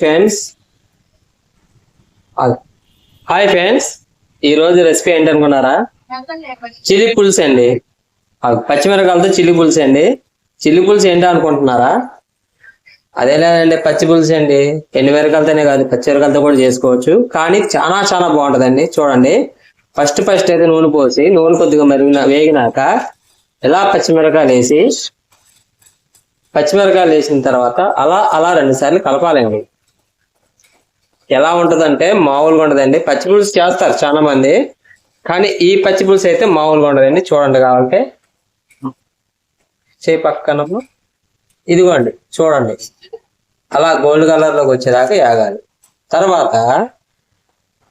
Friends hi friends ఈ రోజు recipe ఏంటనుకున్నారా? Chilli పులుసు అండి. పచ్చిమిరకాయలతో చిల్లీ పులుసు అండి. చిల్లీ పులుసు ఏంటో అనుకుంటున్నారా అదే లేదండి పచ్చి పులుసు అండి. ఎండు మిరకాయలతోనే కాదు పచ్చిమిరకాయలతో కూడా చేసుకోవచ్చు. కానీ చాలా చాలా బాగుంటుందండి. చూడండి. ఫస్ట్ ఫస్ట్ అయితే నూనె పోసి నూనె కొద్దిగా మరిగిన వేగినాక ఇలా పచ్చిమిరకాయలు వేసి పచ్చిమిరకాయలు వేసిన తర్వాత అలా అలా రెండు సార్లు కలపాలండి. ఎలా ఉంటదంటే మామూలుగా ఉండదండి. పచ్చి పులుసు చేస్తారు చాలా మంది కానీ ఈ పచ్చి పులుసు అయితే మామూలుగా ఉండదండి. చూడండి కావాలంటే. చే పక్కన ఇదిగోండి చూడండి. అలా గోల్డ్ కలర్లోకి వచ్చేదాకా యాగాలి. తర్వాత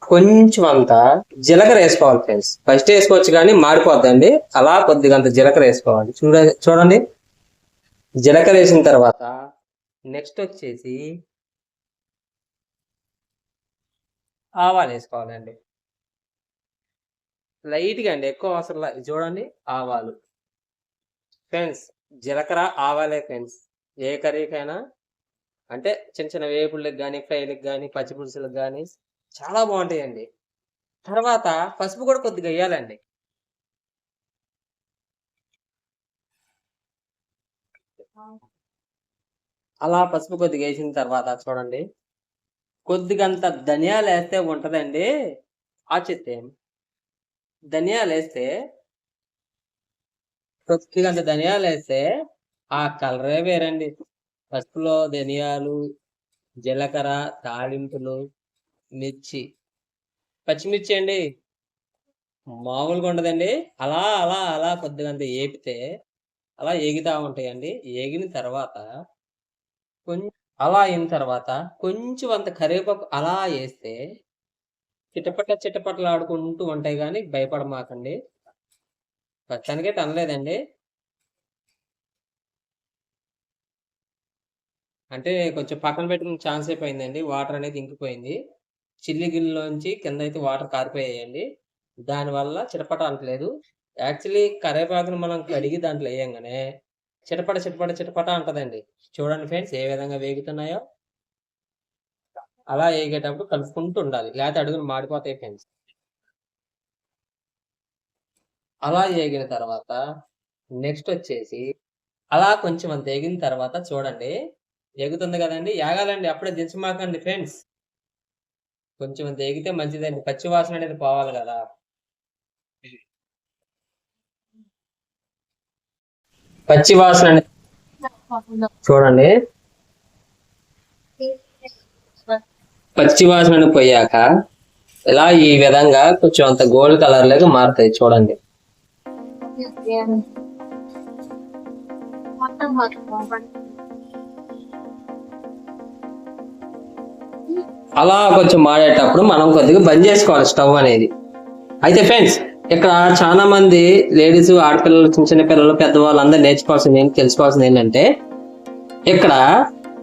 కొంచెం అంత జీలకర్ర వేసుకోవాలి ఫ్రెండ్స్. ఫస్ట్ వేసుకోవచ్చు కానీ మాడిపోద్దండి. అలా కొద్దిగా అంత జీలకర్ర వేసుకోవాలి. చూడ చూడండి. జీలకర్ర వేసిన తర్వాత నెక్స్ట్ వచ్చేసి ఆవాలు వేసుకోవాలండి. లైట్గా అండి ఎక్కువ అవసరం చూడండి ఆవాలు. ఫ్రెండ్స్ జీలకర్ర ఆవాలే ఫ్రెండ్స్. ఏ కర్రీకైనా అంటే చిన్న చిన్న వేపుళ్ళకి కానీ ఫ్రైలకు కానీ పచ్చి పులుసులకు కానీ చాలా బాగుంటాయండి. తర్వాత పసుపు కూడా కొద్దిగా వేయాలండి. అలా పసుపు కొద్దిగా వేసిన తర్వాత చూడండి. కొద్దిగంత ధనియాలు వేస్తే ఉంటుందండి. ఆచిత్యం ధనియాలు వేస్తే కొద్దిగంత ధనియాలు వేస్తే ఆ కలరే వేరండి. పసుపులో ధనియాలు జీలకర్ర తాలింపులు మిర్చి. పచ్చిమిర్చి అండి. మామూలుగా ఉండదండి. అలా అలా అలా కొద్దిగంత ఏపితే అలా ఏగుతూ ఉంటాయండి. ఏగిన తర్వాత కొంచెం అలా అయిన తర్వాత కొంచెం అంత కరివేపాకు అలా వేస్తే చిటపట చిటపటలు ఆడుకుంటూ ఉంటాయి కానీ భయపడమాకండి. ప్రస్తుతానికే తనలేదండి. అంటే కొంచెం పక్కన పెట్టుకున్న ఛాన్స్ అయిపోయిందండి. వాటర్ అనేది ఇంకిపోయింది. చిల్లి గిన్నెలోంచి కింద అయితే వాటర్ కారిపోయాయండి. దానివల్ల చిటపట అంటలేదు. యాక్చువల్లీ కరివేపాకును మనం కడిగి దాంట్లో వేయంగానే చిటపట చిటపట చిటపట అంటదండి. చూడండి ఫ్రెండ్స్ ఏ విధంగా వేగుతున్నాయో. అలా వేగేటప్పుడు కలుపుకుంటూ ఉండాలి. లేకపోతే అడుగులు మాడిపోతాయి ఫ్రెండ్స్. అలా వేగిన తర్వాత నెక్స్ట్ వచ్చేసి అలా కొంచెం అంత వేగిన తర్వాత చూడండి. ఎగుతుంది కదండి. యాగాలండి అప్పుడే దించమాకండి ఫ్రెండ్స్. కొంచెం అంత ఎగితే మంచిదండి. పచ్చి వాసన అనేది పోవాలి కదా. పచ్చి వాసన చూడండి. పచ్చి వాసన పోయాక ఇలా ఈ విధంగా కొంచెం అంత గోల్డ్ కలర్ లాగా మారుతాయి చూడండి. అలా కొంచెం మాడేటప్పుడు మనం కొద్దిగా బంద్ చేసుకోవాలి స్టవ్ అనేది. అయితే ఫ్రెండ్స్ ఇక్కడ చాలా మంది లేడీస్ ఆడపిల్లలు చిన్న చిన్న పిల్లలు పెద్దవాళ్ళు అందరూ నేర్చుకోవాల్సింది ఏంటి తెలుసుకోవాల్సింది ఏంటంటే ఇక్కడ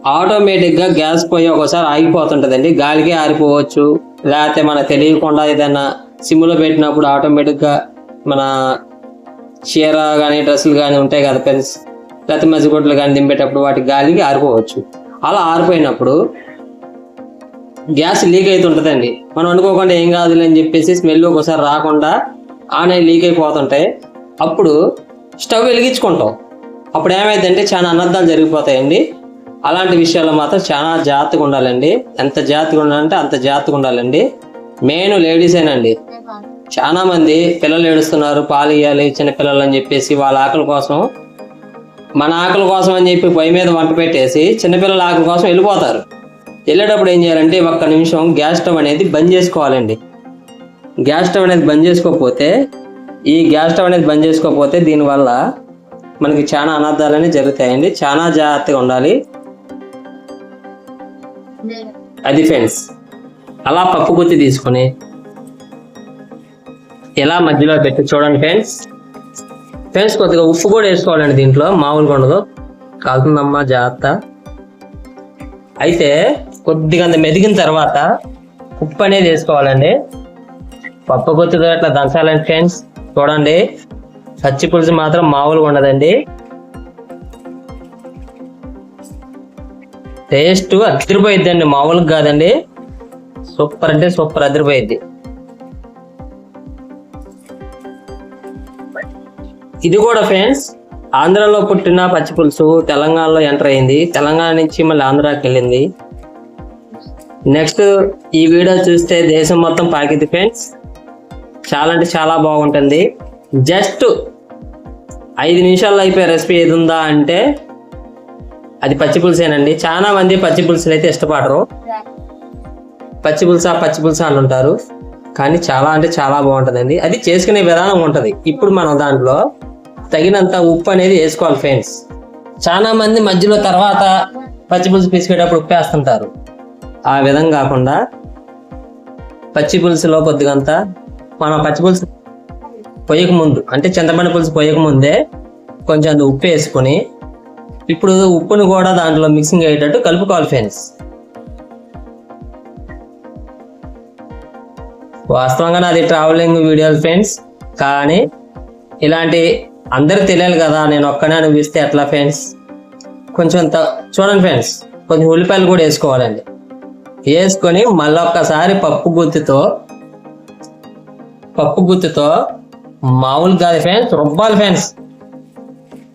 ఆటోమేటిక్గా గ్యాస్ పోయి ఒకసారి ఆగిపోతుంటదండి. గాలికి ఆరిపోవచ్చు. లేకపోతే మనకు తెలియకుండా ఏదైనా సిమ్లో పెట్టినప్పుడు ఆటోమేటిక్గా మన చీర కానీ డ్రెస్సులు కానీ ఉంటాయి కదా పెన్స్ లేకపోతే మసిగుడ్లు కానీ దింపేటప్పుడు వాటి గాలికి ఆరిపోవచ్చు. అలా ఆరిపోయినప్పుడు గ్యాస్ లీక్ అవుతుంటదండి. మనం అనుకోకుండా ఏం కాదులే అని చెప్పేసి స్మెల్ ఒకసారి రాకుండా ఆన్ అయి లీక్ అయిపోతుంటాయి అప్పుడు స్టవ్ వెలిగించుకుంటాం. అప్పుడు ఏమైందంటే చాలా అనర్థాలు జరిగిపోతాయండి. అలాంటి విషయాల్లో మాత్రం చాలా జాగ్రత్తగా ఉండాలండి. ఎంత జాగ్రత్తగా ఉండాలంటే అంత జాగ్రత్తగా ఉండాలండి. మెయిన్ లేడీసేనండి చాలా మంది పిల్లలు ఏడుస్తున్నారు పాలు ఇవ్వాలి చిన్న పిల్లలు అని చెప్పేసి వాళ్ళ ఆకలి కోసం మన ఆకలి కోసం అని చెప్పి పొయ్యి మీద వంట పెట్టేసి చిన్నపిల్లల ఆకలి కోసం వెళ్ళిపోతారు. వెళ్ళేటప్పుడు ఏం చేయాలంటే ఒక్క నిమిషం గ్యాస్ స్టవ్ అనేది బంద్ చేసుకోవాలండి. గ్యాస్ స్టవ్ అనేది బంద్ చేసుకోకపోతే ఈ గ్యాస్ స్టవ్ అనేది బంద్ చేసుకోకపోతే దీనివల్ల మనకి చాలా అనర్థాలు అనేవి జరుగుతాయండి. చాలా జాగ్రత్తగా ఉండాలి. అది ఫ్రెండ్స్ అలా పప్పు గుత్తి తీసుకొని ఎలా మధ్యలో పెట్టి చూడండి ఫ్రెండ్స్. ఫ్రెండ్స్ కొద్దిగా ఉప్పు కూడా వేసుకోవాలండి దీంట్లో. మామూలుగా ఉండదు. కాలుతుందమ్మా జాగ్రత్త. అయితే కొద్దిగా అంత మెదిగిన తర్వాత ఉప్పు అనేది వేసుకోవాలండి. పప్పు గుత్తితో అట్లా దంచాలండి ఫ్రెండ్స్. చూడండి. పచ్చి పులుసు మాత్రం మామూలుగా ఉండదండి. టేస్ట్ అదిరిపోయిద్దండి మామూలుగా కాదండి. సూపర్ అంటే సూపర్ అదిరిపోయిద్ది. ఇది కూడా ఫ్రెండ్స్ ఆంధ్రాలో పుట్టిన పచ్చి పులుసు తెలంగాణలో ఎంటర్ అయింది. తెలంగాణ నుంచి మళ్ళీ ఆంధ్రాకి వెళ్ళింది. నెక్స్ట్ ఈ వీడియో చూస్తే దేశం మొత్తం పాకింది ఫ్రెండ్స్. చాలా అంటే చాలా బాగుంటుంది. జస్ట్ ఐదు నిమిషాల్లో అయిపోయే రెసిపీ ఏది ఉందా అంటే అది పచ్చి పులుసేనండి. చాలా మంది పచ్చి పులుసులు అయితే ఇష్టపడరు. పచ్చి పులుస పచ్చి అని ఉంటారు కానీ చాలా అంటే చాలా బాగుంటుందండి. అది చేసుకునే విధానం ఉంటుంది. ఇప్పుడు మనం దాంట్లో తగినంత ఉప్పు అనేది వేసుకోవాలి ఫ్రెండ్స్. చాలా మంది మధ్యలో తర్వాత పచ్చి పులుసు పిసికేటప్పుడు ఉప్పు వేస్తుంటారు. ఆ విధంగా కాకుండా పచ్చి పులుసులో కొద్దిగంత మనం పచ్చి పులుసు పొయ్యక ముందు అంటే చింతపండు పులుసు పొయ్యక ముందే కొంచెం ఉప్పు వేసుకొని ఇప్పుడు ఉప్పును కూడా దాంట్లో మిక్సింగ్ అయ్యేటట్టు కలుపుకోవాలి ఫ్రెండ్స్ వాస్తవంగా నాది ట్రావెలింగ్ వీడియోలు ఫ్రెండ్స్ కానీ ఇలాంటి అందరూ తెలియాలి కదా నేను ఒక్కనే అనిపిస్తే ఎట్లా ఫ్రెండ్స్ కొంచెం చూడండి ఫ్రెండ్స్ కొంచెం ఉల్లిపాయలు కూడా వేసుకోవాలండి. వేసుకొని మళ్ళీ ఒక్కసారి పప్పు గుత్తితో పప్పు గుత్తితో మామూలు కాదు ఫ్యాన్స్ రుబ్బాలి ఫ్యాన్స్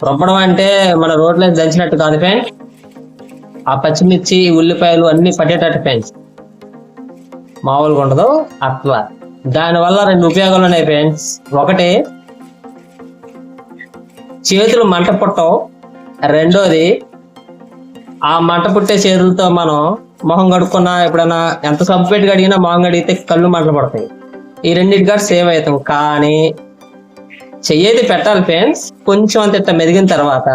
రుబ్బడం అంటే మన రోడ్లో దంచినట్టు కాదు ఫ్యాన్స్ ఆ పచ్చిమిర్చి ఉల్లిపాయలు అన్ని పట్టేటట్టు ఫ్యాన్స్ మామూలుగా ఉండదు అట్లా. దానివల్ల రెండు ఉపయోగాలు ఉన్నాయి ఫ్రెండ్స్. ఒకటి చేతులు మంట పుట్టవు. రెండోది ఆ మంట పుట్టే చేతులతో మనం మొహం కడుక్కున్నా ఎప్పుడైనా ఎంత సబ్బు పెట్టి కడిగినా మొహం కడిగితే కళ్ళు మంటలు పడతాయి. ఈ రెండింటి కూడా సేవ్ అవుతాం. కానీ చెయ్యేది పెట్టాలి ఫ్రెండ్స్ కొంచెం అంత ఇట్లా మెదిగిన తర్వాత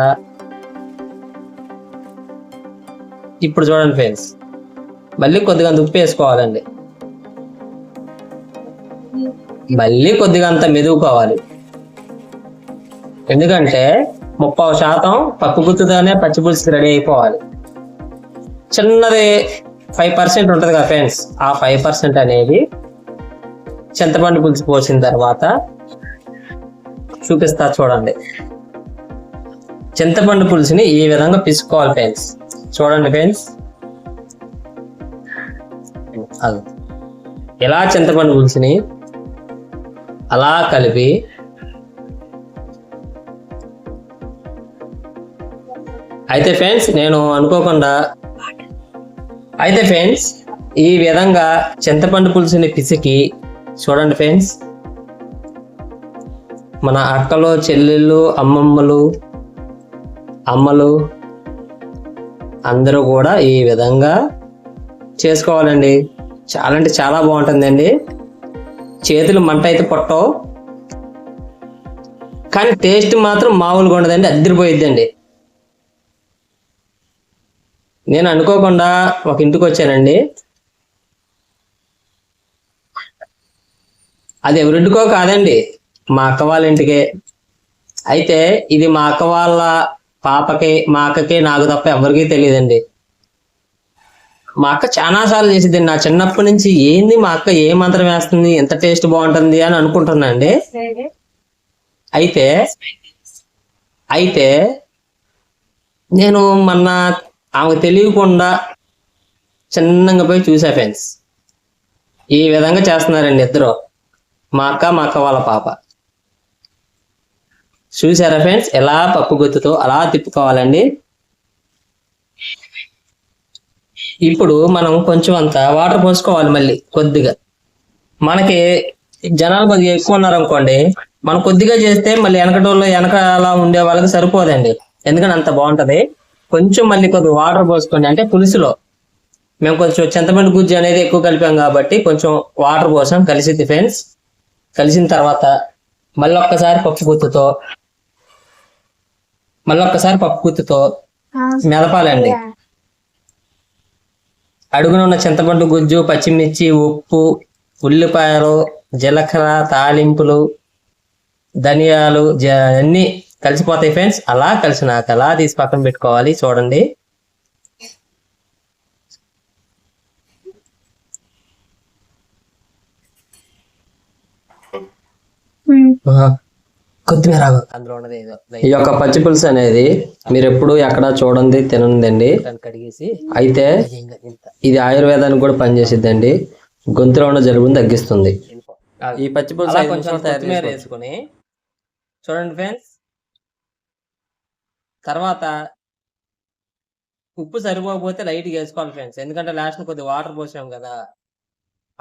ఇప్పుడు చూడండి ఫ్రెండ్స్ మళ్ళీ కొద్దిగా ఉప్పు వేసుకోవాలండి. మళ్ళీ కొద్దిగా అంత మెదుగుకోవాలి ఎందుకంటే ముప్పై శాతం పప్పు గుత్తుతోనే పచ్చి రెడీ అయిపోవాలి. చిన్నది ఫైవ్ పర్సెంట్ ఉంటుంది కదా ఫ్రెండ్స్ ఆ ఫైవ్ పర్సెంట్ అనేది చింతపండు పులుసు పోసిన తర్వాత చూపిస్తా చూడండి. చింతపండు పులుసుని ఈ విధంగా పిసుకోవాలి ఫ్రెండ్స్. చూడండి ఫ్రెండ్స్. అది. ఇలా చింతపండు పులుసుని అలా కలిపి అయితే ఫ్రెండ్స్ నేను అనుకోకుండా అయితే ఫ్రెండ్స్ ఈ విధంగా చింతపండు పులుసుని పిసికి చూడండి ఫ్రెండ్స్. మన అక్కలు చెల్లెళ్ళు అమ్మమ్మలు అమ్మలు అందరూ కూడా ఈ విధంగా చేసుకోవాలండి. చాలా అంటే చాలా బాగుంటుందండి. చేతులు మంట అయితే పొట్టవు. కానీ టేస్ట్ మాత్రం మామూలుగా ఉండదండి అద్దరిపోయిద్దండి. నేను అనుకోకుండా ఒక ఇంటికి వచ్చానండి. అది ఎవరింటికో కాదండి. మా అక్క వాళ్ళ ఇంటికే అయితే ఇది మా అక్క వాళ్ళ పాపకి మా అక్కకి నాకు తప్ప ఎవరికీ తెలియదండి. మా అక్క చాలా సార్లు చేసింది నా చిన్నప్పటి నుంచి ఏంది మా అక్క ఏ మంత్రం వేస్తుంది ఎంత టేస్ట్ బాగుంటుంది అని అనుకుంటున్నా అండి. అయితే అయితే నేను మొన్న ఆమెకు తెలియకుండా చిన్నగా పోయి చూసా ఫ్రెండ్స్. ఈ విధంగా చేస్తున్నారండి ఇద్దరు. మా అక్క మా అక్క వాళ్ళ పాప. చూసారా ఫ్రెండ్స్? ఎలా పప్పు గుత్తుతో అలా తిప్పుకోవాలండి? ఇప్పుడు మనం కొంచెం అంత వాటర్ పోసుకోవాలి మళ్ళీ కొద్దిగా. మనకి జనాలు కొద్దిగా ఎక్కువ ఉన్నారనుకోండి మనం కొద్దిగా చేస్తే మళ్ళీ వెనకటోళ్ళు అలా ఉండే వాళ్ళకి సరిపోదండి. ఎందుకంటే అంత బాగుంటది? కొంచెం మళ్ళీ కొద్దిగా వాటర్ పోసుకోండి. అంటే పులుసులో. మేము కొంచెం చింతపండు గుజ్జు అనేది ఎక్కువ కలిపాం కాబట్టి కొంచెం వాటర్ పోసాం కలిసింది ఫ్రెండ్స్. కలిసిన తర్వాత మళ్ళీ ఒక్కసారి పప్పు గుత్తుతో మళ్ళీ ఒక్కసారి పప్పు గుత్తుతో మెదపాలండి. అడుగున ఉన్న చింతపండు గుజ్జు పచ్చిమిర్చి ఉప్పు ఉల్లిపాయలు జీలకర్ర తాలింపులు ధనియాలు జ- అన్నీ కలిసిపోతాయి ఫ్రెండ్స్. అలా కలిసినాక అలా తీసి పక్కన పెట్టుకోవాలి. చూడండి. కొత్తిమీర ఆకు అందులో ఉన్నది ఏదో ఈ యొక్క పచ్చి పులుసు అనేది మీరు ఎప్పుడు ఎక్కడ చూడండి తినండి కడిగేసి అయితే ఇది ఆయుర్వేదానికి కూడా పనిచేసిద్దండి. గొంతులో ఉన్న జలుబుని తగ్గిస్తుంది. ఈ పచ్చి పులుసు ఐదు నిమిషాలు తయారు వేసుకుని చూడండి ఫ్రెండ్స్. తర్వాత ఉప్పు సరిపోకపోతే లైట్గా వేసుకోవాలి ఫ్రెండ్స్. ఎందుకంటే లాస్ట్ కొద్దిగా వాటర్ పోసాం కదా.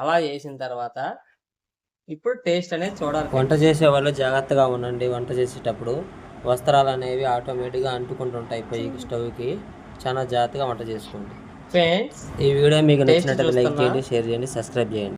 అలా చేసిన తర్వాత ఇప్పుడు టేస్ట్ అనేది చూడాలి. వంట చేసే వాళ్ళు జాగ్రత్తగా ఉండండి. వంట చేసేటప్పుడు వస్త్రాలు అనేవి ఆటోమేటిక్గా అంటుకుంటుంటాయి పొయ్యికి స్టవ్కి. చాలా జాగ్రత్తగా వంట చేసుకోండి. ఫ్రెండ్స్ ఈ వీడియో మీకు నచ్చినట్లయితే లైక్ చేయండి షేర్ చేయండి సబ్స్క్రైబ్ చేయండి.